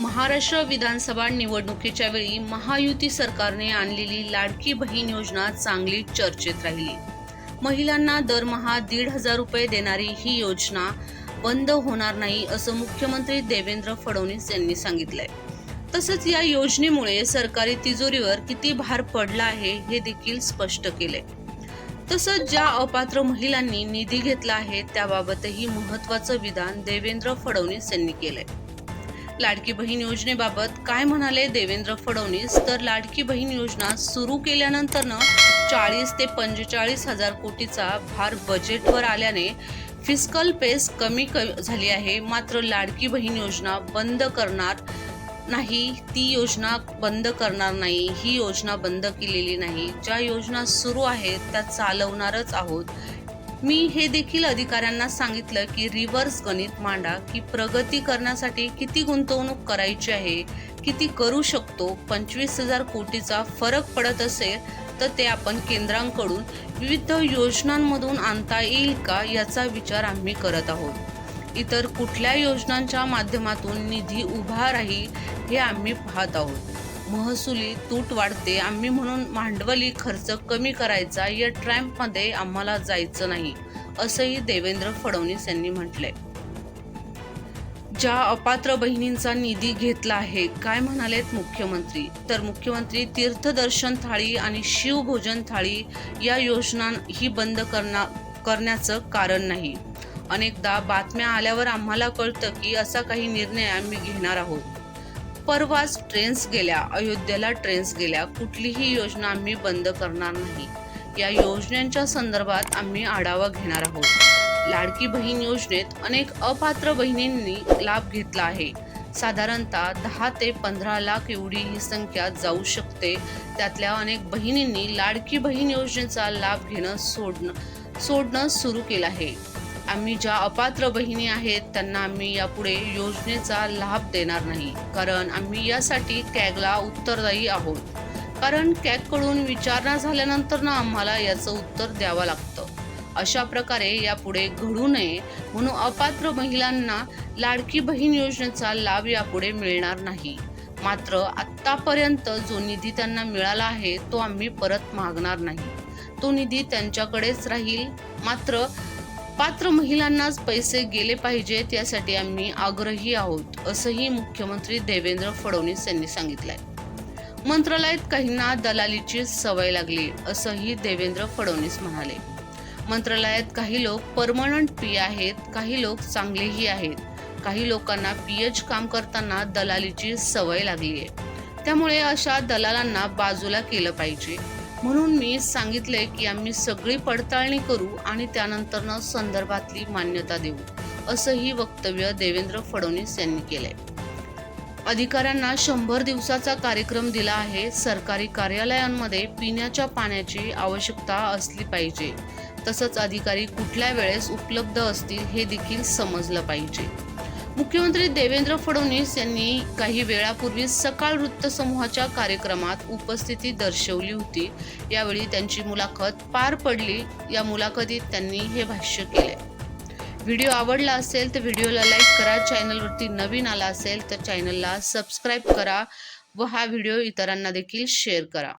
महाराष्ट्र विधानसभा निवडणुकीच्या वेळी महायुती सरकारने आणलेली लाडकी बहीण योजना चांगली चर्चेत राहिली. महिलांना दरमहा दीड हजार रुपये देणारी ही योजना बंद होणार नाही असं मुख्यमंत्री देवेंद्र फडणवीस यांनी सांगितलंय. तसंच या योजनेमुळे सरकारी तिजोरीवर किती भार पडला आहे हे देखील स्पष्ट केले तसंच ज्या अपात्र महिलांनी निधी घेतला आहे त्याबाबतही महत्वाचं विधान देवेंद्र फडणवीस यांनी केलंय. लाडकी बहीण योजनेबाबत काय म्हणाले देवेंद्र फडणवीस? तर लाडकी बहीण योजना सुरू केल्यानंतरनं चाळीस ते पंचेचाळीस हजार कोटीचा भार बजेटवर आल्याने फिस्कल पेस कमी क- झाली आहे. मात्र लाडकी बहीण योजना बंद करणार नाही. ती योजना बंद करणार नाही. ही योजना बंद केलेली नाही. ज्या योजना सुरू आहेत त्या चालवणारच आहोत. मी हे देखील अधिकाऱ्यांना सांगितलं की रिव्हर्स गणित मांडा की प्रगती करण्यासाठी किती गुंतवणूक करायची आहे किती करू शकतो पंचवीस हजार कोटीचा फरक पडत असेल तर ते आपण केंद्रांकडून विविध योजनांमधून आणता येईल का याचा विचार आम्ही करत आहोत. इतर कुठल्या योजनांच्या माध्यमातून निधी उभा राहील हे आम्ही पाहत आहोत. महसुली तूट वाढते. आम्ही म्हणून भांडवली खर्च कमी करायचा या ट्रॅम्पमध्ये आम्हाला जायचं नाही असंही देवेंद्र फडणवीस यांनी म्हटलंय. ज्या अपात्र बहिणींचा निधी घेतला आहे काय म्हणालेत मुख्यमंत्री? तर मुख्यमंत्री तीर्थदर्शन थाळी आणि शिवभोजन थाळी या योजना ही बंद करना करण्याचं कारण नाही. अनेकदा बातम्या आल्यावर आम्हाला कळतं की असा काही निर्णय आम्ही घेणार आहोत. परवाच ट्रेन्स गेल्या अयोध्येला ट्रेन्स गेल्या कुठलीही योजना आम्ही बंद करणार नाही. या योजनांच्या संदर्भात आम्ही आढावा घेणार आहोत. लाडकी बहीण योजनेत अनेक अपात्र बहिणींनी लाभ घेतला आहे. साधारणतः दहा ते पंधरा लाख एवढी ही संख्या जाऊ शकते. त्यातल्या अनेक बहिणींनी लाडकी बहीण योजनेचा लाभ घेणं सोडणं सोडणं सुरू केलं आहे. आम्ही ज्या अपात्र बहिणी आहेत त्यांना आम्ही यापुढे योजनेचा लाभ देणार नाही. कारण आम्ही यासाठी कॅगला उत्तरदायी आहोत. कारण कॅगकडून विचारणा झाल्यानंतर ना आम्हाला याचं उत्तर द्यावं लागतं. अशा प्रकारे यापुढे घडू नये म्हणून अपात्र महिलांना लाडकी बहीण योजनेचा लाभ यापुढे मिळणार नाही. मात्र आत्तापर्यंत जो निधी त्यांना मिळाला आहे तो आम्ही परत मागणार नाही. तो निधी त्यांच्याकडेच राहील. मात्र पात्र महिलांनाच पैसे गेले पाहिजेत यासाठी आम्ही आग्रही आहोत असंही मुख्यमंत्री देवेंद्र फडणवीस यांनी सांगितलंय. मंत्रालयात काहींना दलालीची सवय लागली असंही देवेंद्र फडणवीस म्हणाले. मंत्रालयात काही लोक परमनंट पी आहेत काही लोक चांगलेही आहेत. काही लोकांना पीएच काम करताना दलालीची सवय लागली आहे त्यामुळे अशा दलालांना बाजूला केलं पाहिजे. म्हणून मी सांगितले की आम्ही सगळी पडताळणी करू आणि त्यानंतरनं संदर्भातली मान्यता देऊ असंही वक्तव्य देवेंद्र फडणवीस यांनी केलंय. अधिकाऱ्यांना शंभर दिवसाचा कार्यक्रम दिला आहे. सरकारी कार्यालयांमध्ये पिण्याच्या पाण्याची आवश्यकता असली पाहिजे. तसंच अधिकारी कुठल्या वेळेस उपलब्ध असतील हे देखील समजलं पाहिजे. मुख्यमंत्री देवेंद्र फडणवीस यांनी काही वेळापूर्वी सकाळ वृत्तसमूहाच्या कार्यक्रमात उपस्थिती दर्शवली होती. यावेळी त्यांची मुलाखत पार पडली. या मुलाखतीत त्यांनी हे भाष्य केले व्हिडिओ आवडला असेल तर व्हिडिओला लाईक करा. चॅनलवरती नवीन आला असेल तर चॅनलला सबस्क्राईब करा व हा व्हिडिओ इतरांना देखील शेअर करा.